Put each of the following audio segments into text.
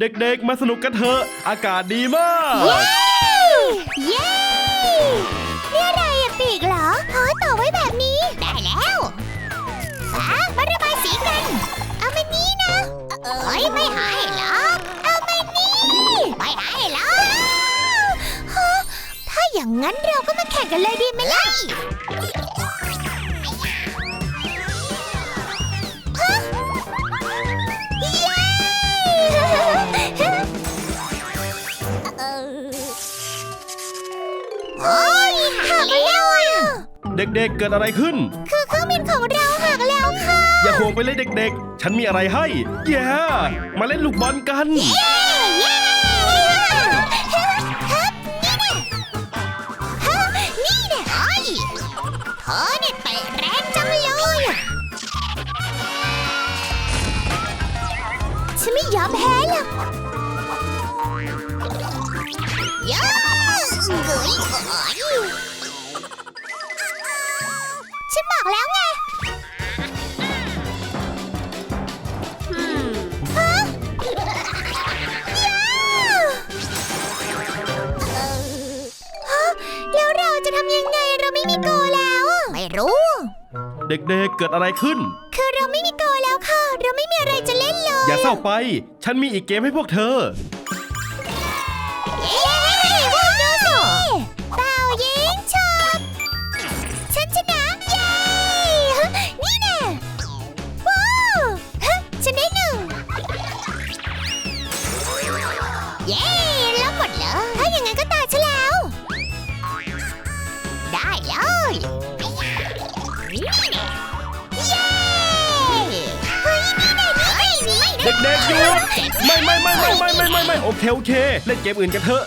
เด็กๆ มาสนุกกันเถอะ อากาศดีมาก เย้เย้นี่อะไรอะปีกเหรอขอต่อไว้แบบนี้ ได้แล้วอะมาระบายสีกัน เอามานี้นะเฮ้ยไม่หายเหรอเอามานี่ไม่หายเหรอฮะถ้าอย่างนั้นเราก็มาแข่งกันเลยดีไหมล่ะ เด็กๆ เกิดอะไรขึ้น คือเครื่องบินของเราหักแล้วค่ะ อย่าห่วงไปเลยเด็กๆ ฉันมีอะไรให้แย่มาเล่นลูกบอลกันเย้เย้ฮับนี่เนี่ยฮะนี่เนี่ยโอ้ยเธอเนี่ยเตะแรงจังเลยอะฉันไม่ยอมแพ้หรอกเย้เงยโอ้ยฉัน บอกแล้วไงฮะฮะแล้วเราจะทำยังไงเราไม่มีโกแล้วอะไม่รู้ เด็กๆ เกิดอะไรขึ้น คือเราไม่มีโกแล้วค่ะ เราไม่มีอะไรจะเล่นเลย อย่าเศร้าไป ฉันมีอีกเกมให้พวกเธอ ไม่ไม่ไม่ไม่ไม่ไม่ไม่ไม่โอเคโอเค เล่นเกมอื่นกันเถอะ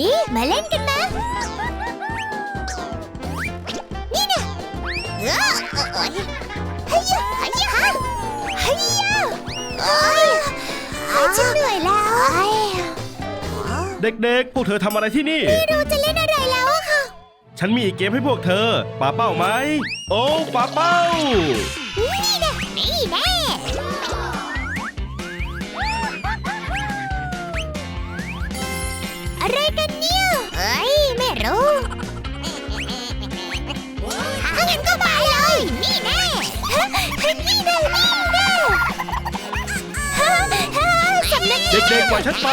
นี่ มาเล่นกันนะ นี่นะเออโอ้ยเฮ้ยเฮ้ยฮะเฮ้ยโอ้ยฉันเหนื่อยแล้ว เด็กๆ พวกเธอทำอะไรที่นี่ ไม่รู้จะเล่นอะไรแล้วอะค่ะ ฉันมีอีกเกมให้พวกเธอป่าเป้าไหม โอ้ป่าเป้า นี่นะนี่แน่อะไรกันเนี่ยเฮ้ย ไม่รู้ถ้างั้นก็มาเลย นี่แน่นี่แน่นี่แน่ฮะฮะสำนักเด็กๆปล่อยฉันไป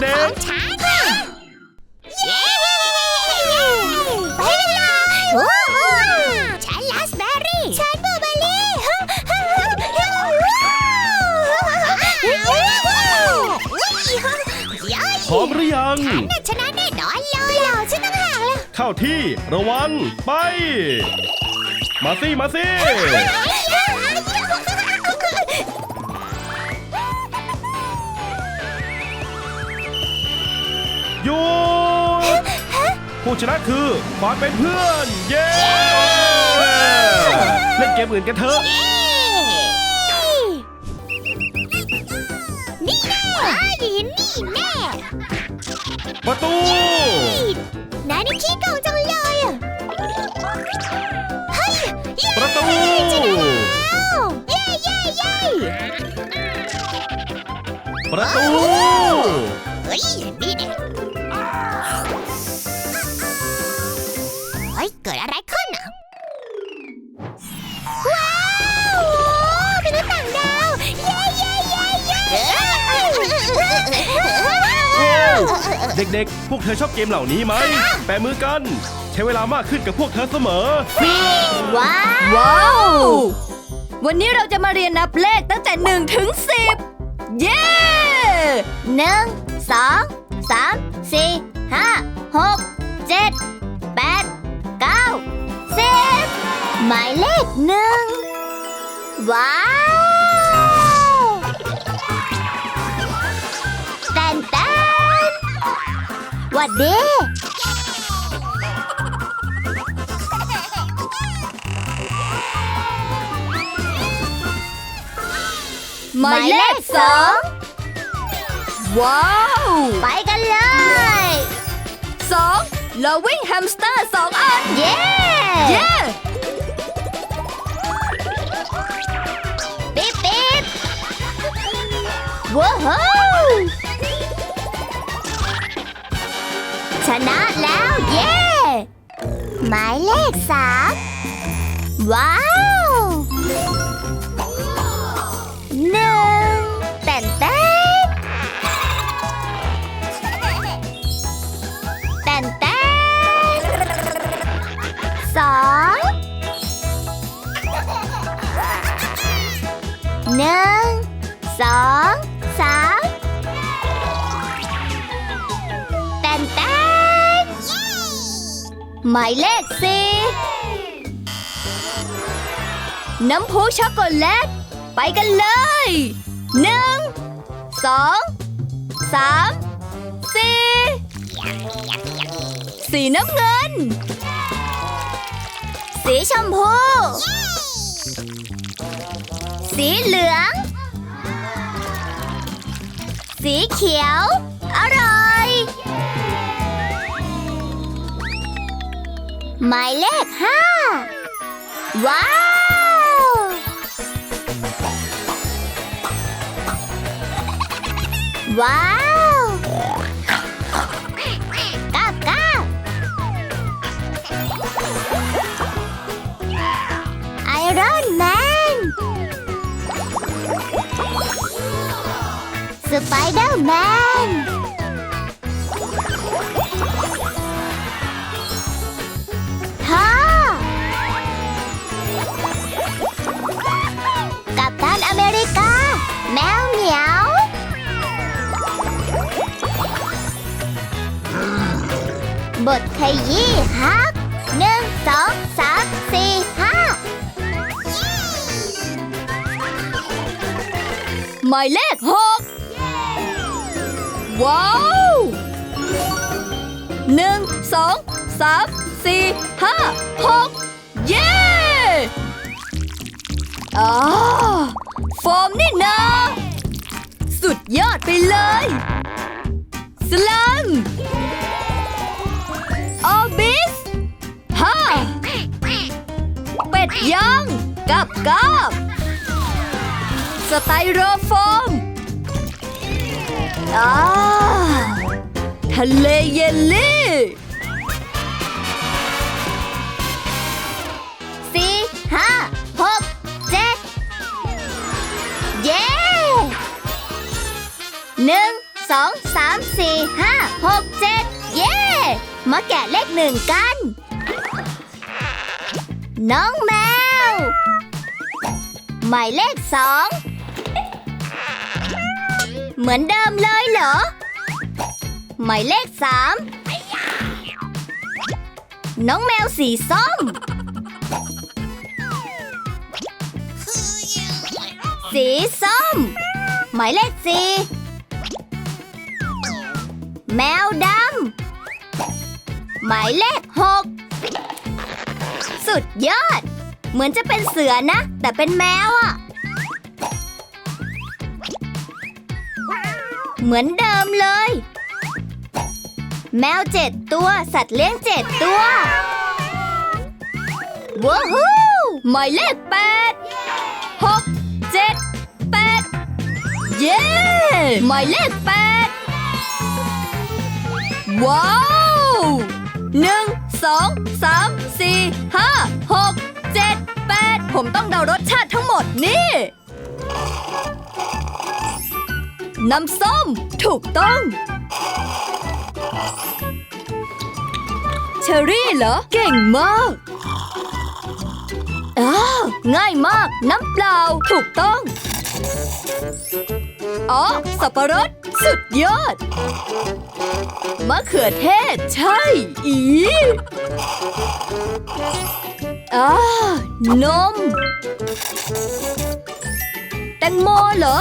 เด็กของฉันค่ะเย้ไปกันเลยโอ้โหฉันลาสเบอร์รี่ฉันบลูเบอร์รี่ฮะฮะฮะฮะๆพร้อมหรือยัง ฉันน่ะชนะแน่นอนเลยเหรอฉันต้องห่างแล้วเข้าที่ระวังไป มาสิมาสิ หยุดผู้ชนะคือความเป็นเพื่อน เย้ เล่นเกมอื่นกันเถอะ นี่แน่นี่แน่ประตู นายนี่ขี้โกงจังเลยอะเฮ้ยเย้ประตู ชนะแล้วเย้เย้เย้ประตู เฮ้ยนี่ เฮ้ยเกิดอะไรขึ้นอะ ว้าวเป็นหน้าต่างดาว เย้เย้เย้เย้เด็กๆ พวกเธอชอบเกมเหล่านี้ไหม แปะมือกัน ใช้เวลามากขึ้นกับพวกเธอเสมอ ว้าว ว้าว วันนี้เราจะมาเรียนนับเลขตั้งแต่1ถึง10 เย้หนึ่งสองสามสี่ห้าหกเจ็ดแปด เก้าสิบหมายเลขหนึ่งว้าวแตนแตนวัดดีหมายเลขสองว้าว ไปกันเลยสอง เราวิ่งแฮมสเตอร์สองอัน เย้ เย้ปิ๊บปิ๊บว้าวชนะแล้ว เย้ หมายเลขสามว้าว สี่น้ำพุช็อกโกแลต ไปกันเลยหนึ่งสองสามสี่สีน้ำเงิน สีชมพู สีเหลือง สีเขียว อร่อย หมายเลขห้าว้าว ว้าวก้าวก้าวไอรอนแมนสไปเดอร์แมน บทขยี้ฮักหนึ่งสองสามสี่ห้าหมายเลขหกว้าวหนึ่งสองสามสี่ห้าหกเย้อาโฟมนี่นาสุดยอดไปเลย สลัมอ ฮ่าเป็ดย่างกับกับสไตรโรโฟมอ่าทะเลเยลลี่สี่ห้าหกเจ็ดเย้หนึ่งสองสามสี่ห้าหกเจ็ดเย้ มาแกะเลขหนึ่งกัน น้องแมว หมายเลขสอง เหมือนเดิมเลยเหรอ หมายเลขสาม น้องแมวสีส้ม สีส้ม หมายเลขสี่แมวดำ หมายเลขหก สุดยอด เหมือนจะเป็นเสือนะ แต่เป็นแมวอะเหมือนเดิมเลย แมวเจ็ดตัว สัตว์เลี้ยงเจ็ดตัวว้าวฮูหมายเลขแปดหกเจ็ดแปดเย้หมายเลขแปดว้าวหนึ่ง สองสามสี่ห้าหกเจ็ดแปดผมต้องเดารสชาติทั้งหมดนี่ น้ำส้ม ถูกต้อง เชอรี่เหรอ เก่งมากอ้าวง่ายมาก น้ำเปล่า ถูกต้อง อ๋อ สับปะรด สุดยอด มะเขือเทศ ใช่ อีอ่านม แตงโมเหรอ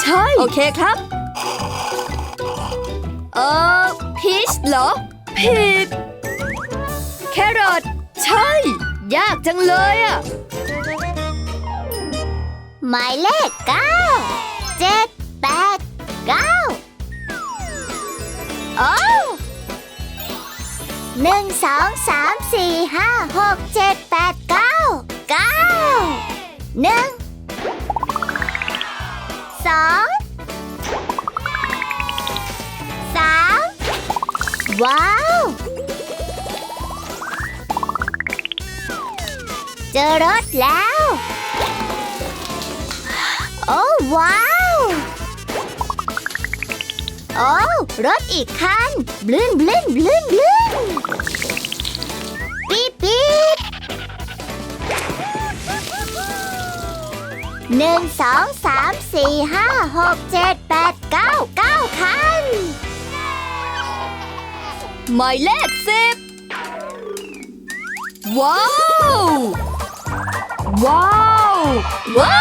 ใช่ โอเคครับ เออพีชเหรอ ผิด แครอท ใช่ ยากจังเลยอะหมายเลขเก้าเจ็ด โอ้หนึ่งสองสามสี่ห้าหกเจ็ดแปดเก้าเก้าหนึ่งสองสามว้าว เจอรถแล้ว โอ้ว้าว รถอีกคันบลื่นบลื่นบลื่นบลื่นปี๊ดปี๊ดหนึ่งสองสามสี่ห้าหกเจ็ดแปดเก้าเก้าคันหมายเลขสิบว้าว ว้าว ว้า